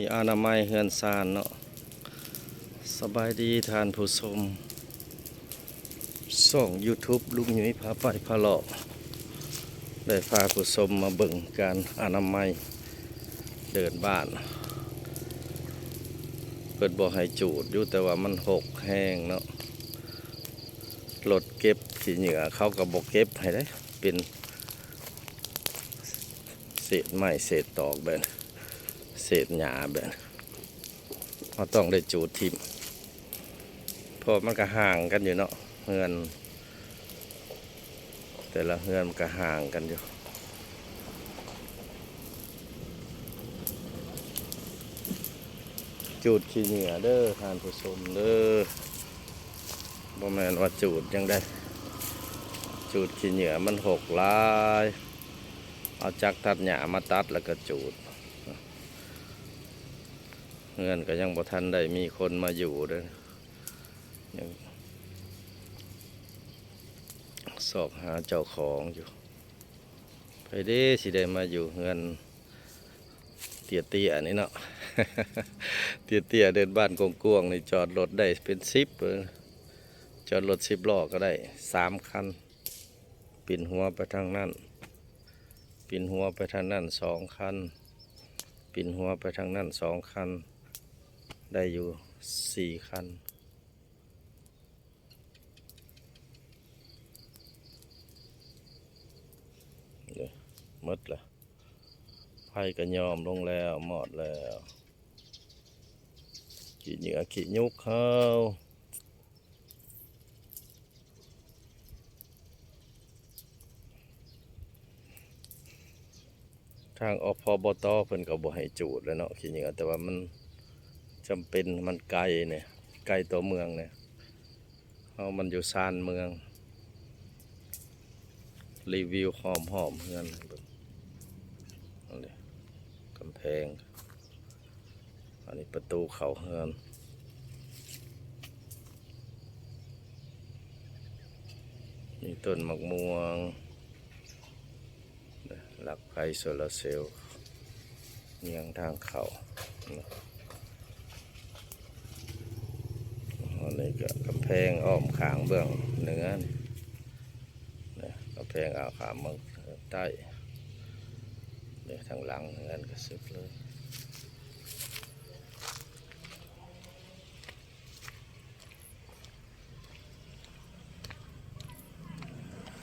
ีอนามัยเฮือนซานเนาะสบายดีทานผู้ชมส่อง YouTube ลุงหยุ้ยพาไปพาเลาะได้พาผู้ชมมาเบิ่งการอนามัยเดินบ้าน เปิดบ่ให้จูดอยู่แต่ว่ามันหกแห้งเนาะรถเก็บขี้เหงื่อเขาก็บอกเก็บให้ได้เป็นเศษไม้เศษตอกแบบ เศษหญ้าแบบเราต้องได้จูดทิมเพราะมันก็ห่างกันอยู่เนาะเฮือน แต่ละเฮือนมันก็ห่างกันอยู่จูดขี้เหงื่อเด้อทานผู้ชมเด้อบ่แมนว่าจูดยังได้ จูดขี้เหงื่อมันหกลาย เอาจักรตัดหญ้ามาตัดแล้วก็จูด เงินก็ยังบ่ทันได้มีคนมาอยู่เด้อยังสอบหาเจ้าของอยู่ไปเด้สิได้มาอยู่เงินเตี้ยเตี้ยนี่เนาะเตี้ยเตี้ยเดินบ้านกงกวงนี่จอดรถได้เป็นสิบจอดรถสิบล้อก็ได้สามคันปิ่นหัวไปทางนั้นปิ่นหัวไปทางนั้นสองคันปิ่นหัวไปทางนั้นสองคัน ได้อยู่สี่คันเนี่ยมดละไผ่ก็ยอมลงแล้วหมดแล้วขี้เหงื่อขี้ยุกเข้าทางอพอบตเพิ่นก็บ่ให้จูดแล้วเนาะขี้เหงื่อแต่ว่ามัน จำเป็นมันไกลเนี่ยไกลตัวเมืองเนี่ยเพราะมันอยู่ซานเมือง รีวิวหอมหอมเพื่อนให้เบิ่งอันกำแพง อันนี้ประตูเขาเฮือนมีต้นมะม่วงนหลักไฟโซลาร์เซลล์เงียงทางเขานะอันนี้ก็กำแพ งอ้อมขางเบื้องเหนือนี่นี่ยกำแพงอ่าวขามเมืองใต้เนี่ยทางหลังเงินก็สึกเลย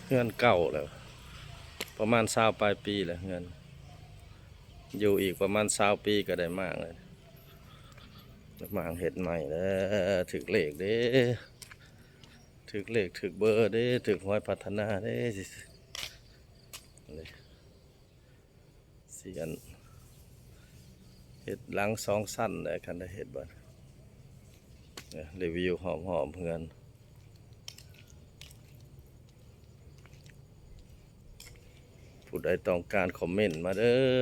เงินเก่าแล้วประมาณสาวปลายปีแหล้วเงิน อยู่อีกประมาณสาวปีก็ได้มากเลยมางเห็ดใหม่แล้วถึกเลขเด้ ถึกเลขถึกเบอร์เด้ถึกหวยพัฒนาเด้สินี่เสียนเห็ดหลังสองสั้นเลยคันได้เห็ดบ้านรีวิวหอมหอมเพื่อนผู้ใดต้องการคอมเมนต์มาเด้อ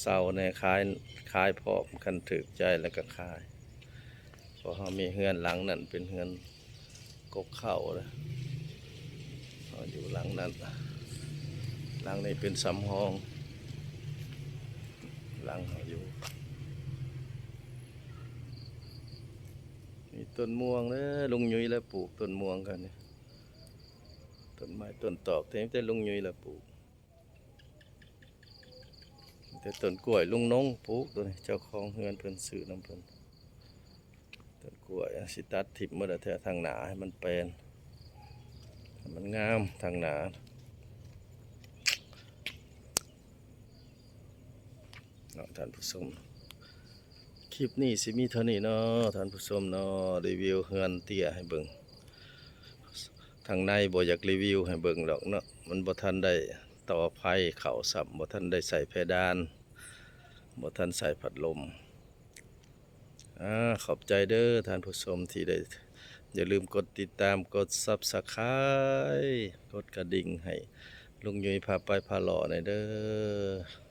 เศร้าในคลายคลายพร้อมคันถึกใจแล้วก็คลาย ราะเขามีเฮือนหลังนั่นเป็นเฮือนกกเข้าเลยเขาอยู่หลังนั้นหลังนี้เป็นสำห้อง หลังเขาอยู่มีต้นม่วงเลยลุงยุ้ยแล้วปลูกต้นม่วงกันนี่ต้นไม้ต้นตอกแต่แต่ลุงยุ้ยแล้วปลูกแต่ต้นกล้วยลุงน้องปลูกตัวนี้เจ้าของเฮือนเพิ่นซื้อน้ำเพิ่น กล้วยสิตัดทิพเมื่อเถอะทางหนาให้มันเป็นมันงามทางหนาเนาะท่านผู้ชมคลิปนี้สิมีเท่านี้เนาะท่านผู้ชมเนาะรีวิวเฮือนเตี้ยให้เบิ่งทางในบ่อยากรีวิวให้เบิ่งหรอกเนาะมันบ่ทันได้ต่อไฟเข่าสับบ่ทันได้ใส่เพดานบ่ทันใส่พัดลม อ่าขอบใจเด้อท่านผู้ชมที่ได้อย่าลืมกดติดตามกด s u b สไครต์กดกระดิ่งให้ลุงยุ้ยพาไปพาหล่อหน่อยเด้อ